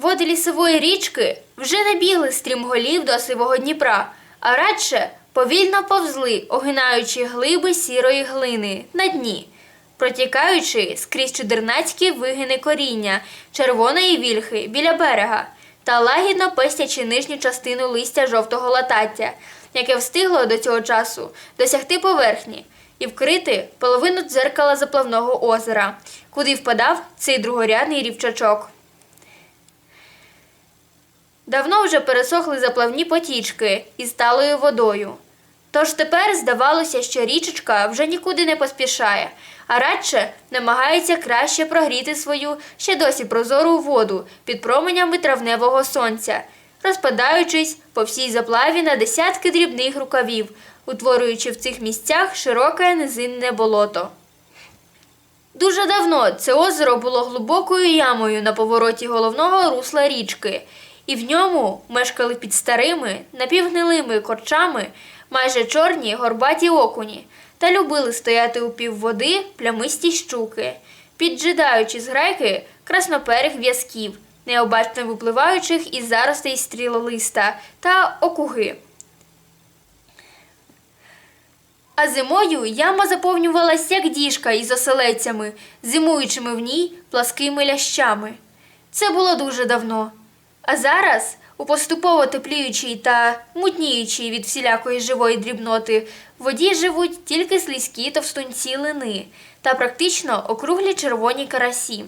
Води лісової річки вже не бігли стрімголів до сивого Дніпра, а радше повільно повзли, огинаючи глиби сірої глини на дні, протікаючи скрізь чудернацькі вигини коріння червоної вільхи біля берега та лагідно пестячи нижню частину листя жовтого латаття, яке встигло до цього часу досягти поверхні і вкрити половину дзеркала заплавного озера, куди впадав цей другорядний рівчачок. Давно вже пересохли заплавні потічки із талою водою. Тож тепер здавалося, що річечка вже нікуди не поспішає, а радше намагається краще прогріти свою ще досі прозору воду під променями травневого сонця, розпадаючись по всій заплаві на десятки дрібних рукавів, утворюючи в цих місцях широке низинне болото. Дуже давно це озеро було глибокою ямою на повороті головного русла річки, і в ньому мешкали під старими, напівгнилими корчами майже чорні горбаті окуні та любили стояти у півводи плямисті щуки, піджидаючи з грайки красноперих в'язків, необачно випливаючих із заростей стрілолиста та окуги. А зимою яма заповнювалась як діжка із оселедцями, зимуючими в ній пласкими лящами. Це було дуже давно. А зараз, у поступово тепліючій та мутніючій від всілякої живої дрібноти, в воді живуть тільки слизькі товстунці лини та практично округлі червоні карасі.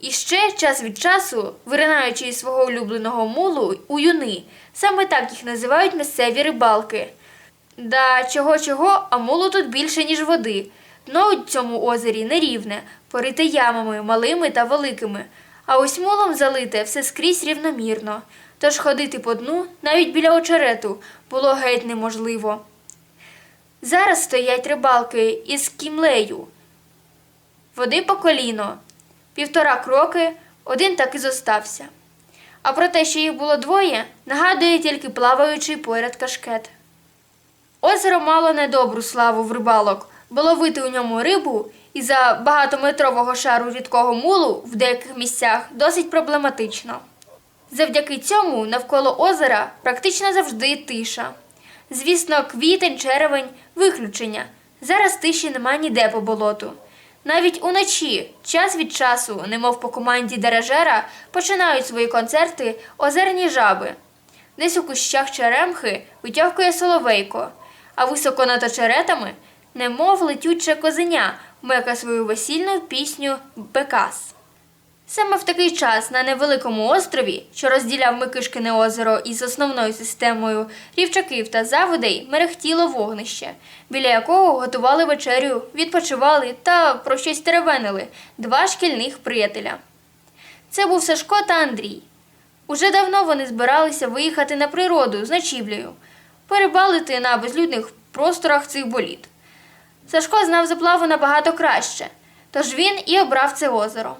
І ще час від часу, виринаючи із свого улюбленого мулу у юни, саме так їх називають місцеві рибалки. Да, чого чого, а мулу тут більше, ніж води. Дно у цьому озері нерівне, порите ямами малими та великими, а ось мулом залите все скрізь рівномірно. Тож ходити по дну, навіть біля очерету, було геть неможливо. Зараз стоять рибалки із кімлею. Води по коліно, півтора кроки, один так і зостався. А про те, що їх було двоє, нагадує тільки плаваючий поряд кашкет. Озеро мало недобру славу в рибалок, бо ловити у ньому рибу і за багатометрового шару рідкого мулу в деяких місцях досить проблематично. Завдяки цьому навколо озера практично завжди тиша. Звісно, квітень, червень виключення. Зараз тиші нема ніде по болоту. Навіть уночі, час від часу, немов по команді дирижера, починають свої концерти озерні жаби. Десь у кущах черемхи витягує соловейко, а високо над очеретами, немов летюче козеня, мека свою весільну пісню Бекас. Саме в такий час на невеликому острові, що розділяв Микишкине озеро із основною системою рівчаків та заводей, мерехтіло вогнище, біля якого готували вечерю, відпочивали та про щось теревенили два шкільних приятеля. Це був Сашко та Андрій. Уже давно вони збиралися виїхати на природу з ночівлею, перебалити на безлюдних просторах цих боліт. Сашко знав заплаву набагато краще, тож він і обрав це озеро.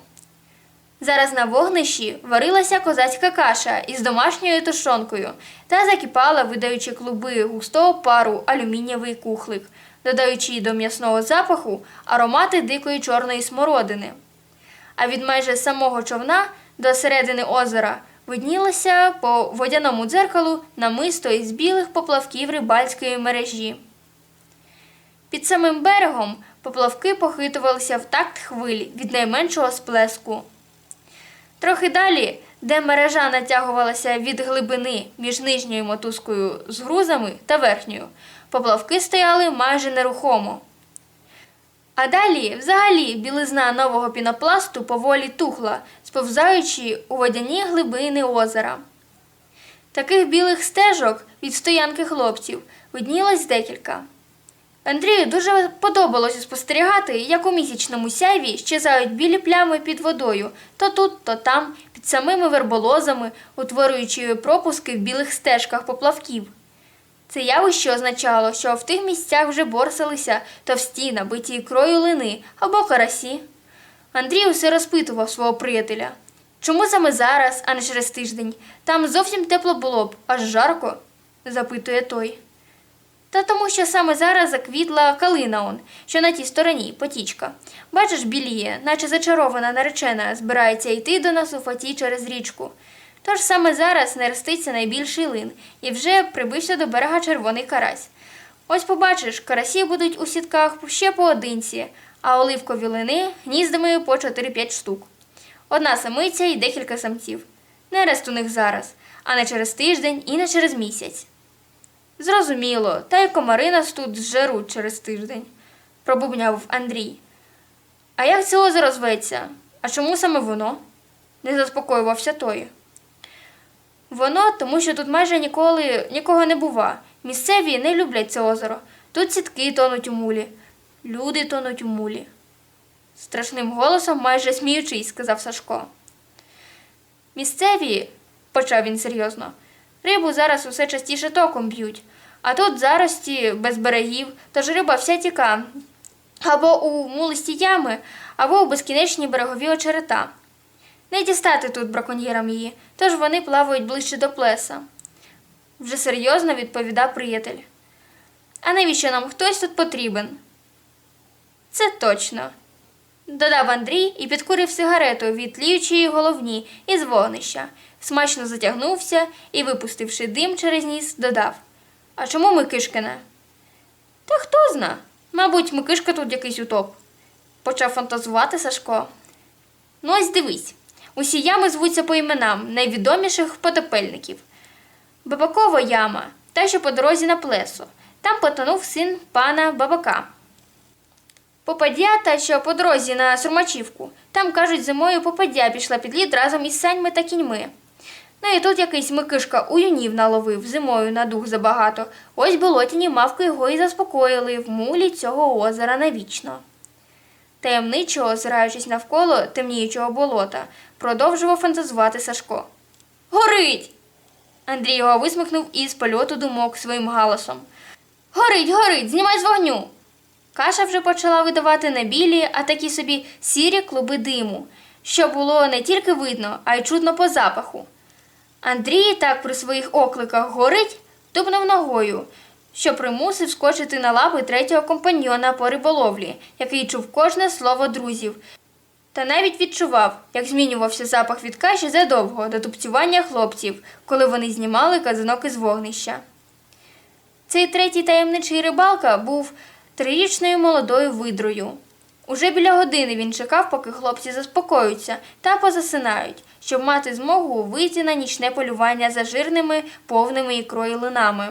Зараз на вогнищі варилася козацька каша із домашньою тушонкою та закипала, видаючи клуби густого пару алюмінієвий кухлик, додаючи до м'ясного запаху аромати дикої чорної смородини. А від майже самого човна до середини озера виднілося по водяному дзеркалу намисто із білих поплавків рибальської мережі. Під самим берегом поплавки похитувалися в такт хвиль від найменшого сплеску. Трохи далі, де мережа натягувалася від глибини між нижньою мотузкою з грузами та верхньою, поплавки стояли майже нерухомо. А далі, взагалі, білизна нового пінопласту поволі тухла, сповзаючи у водяні глибини озера. Таких білих стежок від стоянки хлопців виднілось декілька. Андрію дуже подобалося спостерігати, як у місячному сяйві щезають білі плями під водою, то тут, то там, під самими верболозами, утворюючи пропуски в білих стежках поплавків. Це явище означало, що в тих місцях вже борсалися товсті, набиті ікрою лини або карасі. Андрій усе розпитував свого приятеля. Чому саме зараз, а не через тиждень? Там зовсім тепло було б, аж жарко, запитує той. Та тому, що саме зараз заквітла калина он, що на тій стороні, потічка. Бачиш, біліє, наче зачарована наречена, збирається йти до нас у фаті через річку. Тож саме зараз нереститься найбільший лин, і вже прибився до берега червоний карась. Ось побачиш, карасі будуть у сітках ще поодинці, а оливкові лини гніздами по 4-5 штук. Одна самиця і декілька самців. Нерест у них зараз, а не через тиждень і не через місяць. Зрозуміло, та й комари нас тут зжеруть через тиждень, пробубняв Андрій. А як це озеро зветься? А чому саме воно? не заспокоювався той. Воно, тому що тут майже ніколи нікого не бува. Місцеві не люблять це озеро. Тут сітки тонуть у мулі, люди тонуть у мулі. Страшним голосом, майже сміючись, сказав Сашко. Місцеві, почав він серйозно, рибу зараз усе частіше током б'ють, а тут зарості без берегів, тож риба вся тіка або у мулисті ями, або у безкінечні берегові очерета. Не дістати тут браконьєрам її, тож вони плавають ближче до плеса. Вже серйозно відповідав приятель. А навіщо нам хтось тут потрібен? Це точно. Додав Андрій і підкурив сигарету від тліючої головні із вогнища, смачно затягнувся і, випустивши дим через ніс, додав А чому Микишкина? Та хто зна? Мабуть, Микишка тут якийсь утоп. Почав фантазувати Сашко. Ну, ось дивись. Усі ями звуться по іменам найвідоміших потопельників. Бабакова яма, та що по дорозі на плесо. Там потонув син пана Бабака. Попадя та що по дорозі на Сурмачівку. Там, кажуть, зимою попадя пішла під лід разом із саньми та кіньми. Ну і тут якийсь Микишка у юнів наловив зимою на дух забагато. Ось болотяні мавки його і заспокоїли в мулі цього озера навічно. Таємничо, озираючись навколо темніючого болота, продовжував фантазувати Сашко. Горить! Андрій його висмикнув із польоту думок своїм галасом. Горить, горить, знімай з вогню. Каша вже почала видавати не білі, а такі собі сірі клуби диму, що було не тільки видно, а й чутно по запаху. Андрій так при своїх окликах горить, тупнув ногою, що примусив скочити на лапи третього компаньйона по риболовлі, який чув кожне слово друзів, та навіть відчував, як змінювався запах від каші задовго до тупцювання хлопців, коли вони знімали казанок із вогнища. Цей третій таємничий рибалка був трирічною молодою видрою. Уже біля години він чекав, поки хлопці заспокоються та позасинають, щоб мати змогу вийти на нічне полювання за жирними, повними ікрою линами.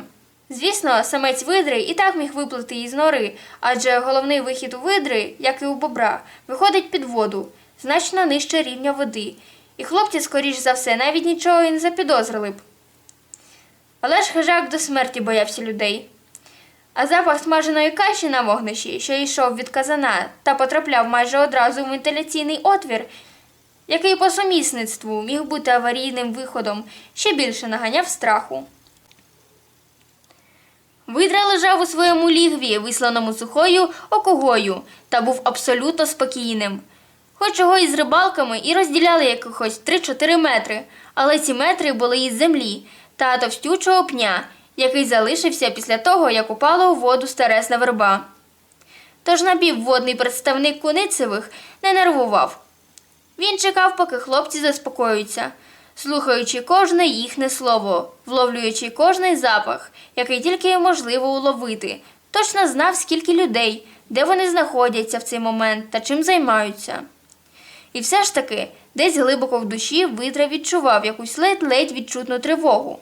Звісно, самець видри і так міг виплити із нори, адже головний вихід у видри, як і у бобра, виходить під воду, значно нижче рівня води, і хлопці, скоріш за все, навіть нічого і не запідозрили б. Але ж хижак до смерті боявся людей. А запах смаженої каші на вогнищі, що йшов від казана та потрапляв майже одразу в вентиляційний отвір, який по сумісництву міг бути аварійним виходом, ще більше наганяв страху. Видра лежав у своєму лігві, висланому сухою окугою, та був абсолютно спокійним. Хоч його із рибалками і розділяли якихось 3-4 метри, але ці метри були із землі та товстючого пня, який залишився після того, як упала у воду старесна верба. Тож напівводний представник куницевих не нервував. Він чекав, поки хлопці заспокоюються, слухаючи кожне їхнє слово, вловлюючи кожний запах, який тільки можливо уловити, точно знав, скільки людей, де вони знаходяться в цей момент та чим займаються. І все ж таки, десь глибоко в душі видра відчував якусь ледь-ледь відчутну тривогу.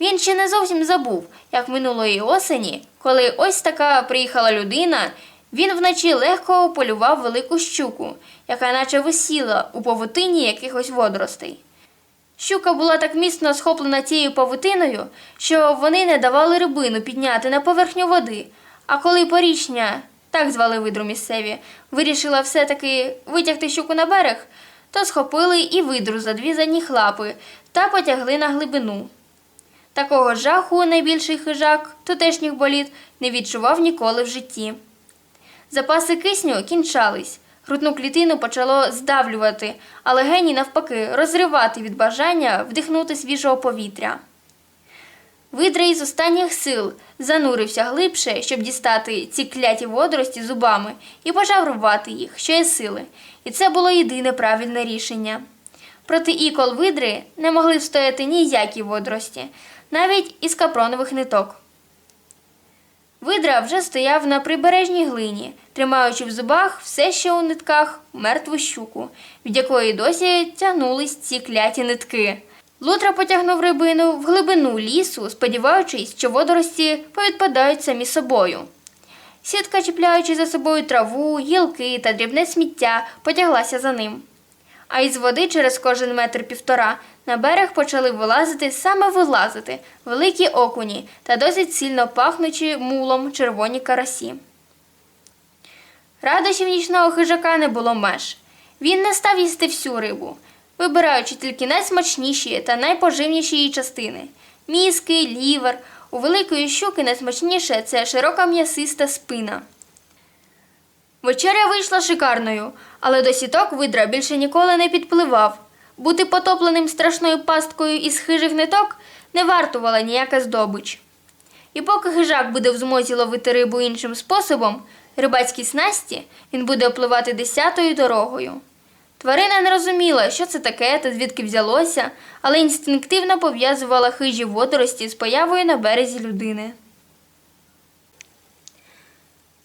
Він ще не зовсім забув, як минулої осені, коли ось така приїхала людина, він вночі легко полював велику щуку, яка наче висіла у павутині якихось водоростей. Щука була так міцно схоплена цією павутиною, що вони не давали рибину підняти на поверхню води. А коли порічня, так звали видру місцеві, вирішила все-таки витягти щуку на берег, то схопили і видру за дві задні лапи та потягли на глибину. Такого жаху найбільший хижак тутешніх боліт не відчував ніколи в житті. Запаси кисню кінчались, грудну клітину почало здавлювати, а легені, навпаки, розривати від бажання вдихнути свіжого повітря. Видра із останніх сил занурився глибше, щоб дістати ці кляті водорості зубами, і почав рвати їх, що є сили. І це було єдине правильне рішення. Проти ікол видри не могли встояти ніякі водорості, навіть із капронових ниток. Видра вже стояв на прибережній глині, тримаючи в зубах все ще у нитках мертву щуку, від якої досі тягнулись ці кляті нитки. Лутра потягнув рибину в глибину лісу, сподіваючись, що водорості повідпадають самі собою. Сітка, чіпляючи за собою траву, гілки та дрібне сміття, потяглася за ним. А із води через кожен метр півтора на берег почали вилазити саме вилазити великі окуні та досить сильно пахнучі мулом червоні карасі. Радощів нічного хижака не було меж. Він не став їсти всю рибу, вибираючи тільки найсмачніші та найпоживніші її частини мізки, лівер. У великої щуки найсмачніше це широка м'ясиста спина. Вечеря вийшла шикарною, але до сіток видра більше ніколи не підпливав. Бути потопленим страшною пасткою із хижих ниток не вартувала ніяка здобич. І поки хижак буде в змозі ловити рибу іншим способом, рибацькій снасті він буде опливати десятою дорогою. Тварина не розуміла, що це таке та звідки взялося, але інстинктивно пов'язувала хижі водорості з появою на березі людини.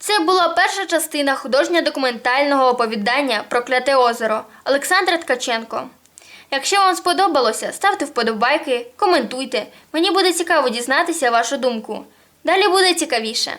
Це була перша частина художньо-документального оповідання Прокляте озеро Олександра Ткаченко. Якщо вам сподобалося, ставте вподобайки, коментуйте. Мені буде цікаво дізнатися вашу думку. Далі буде цікавіше.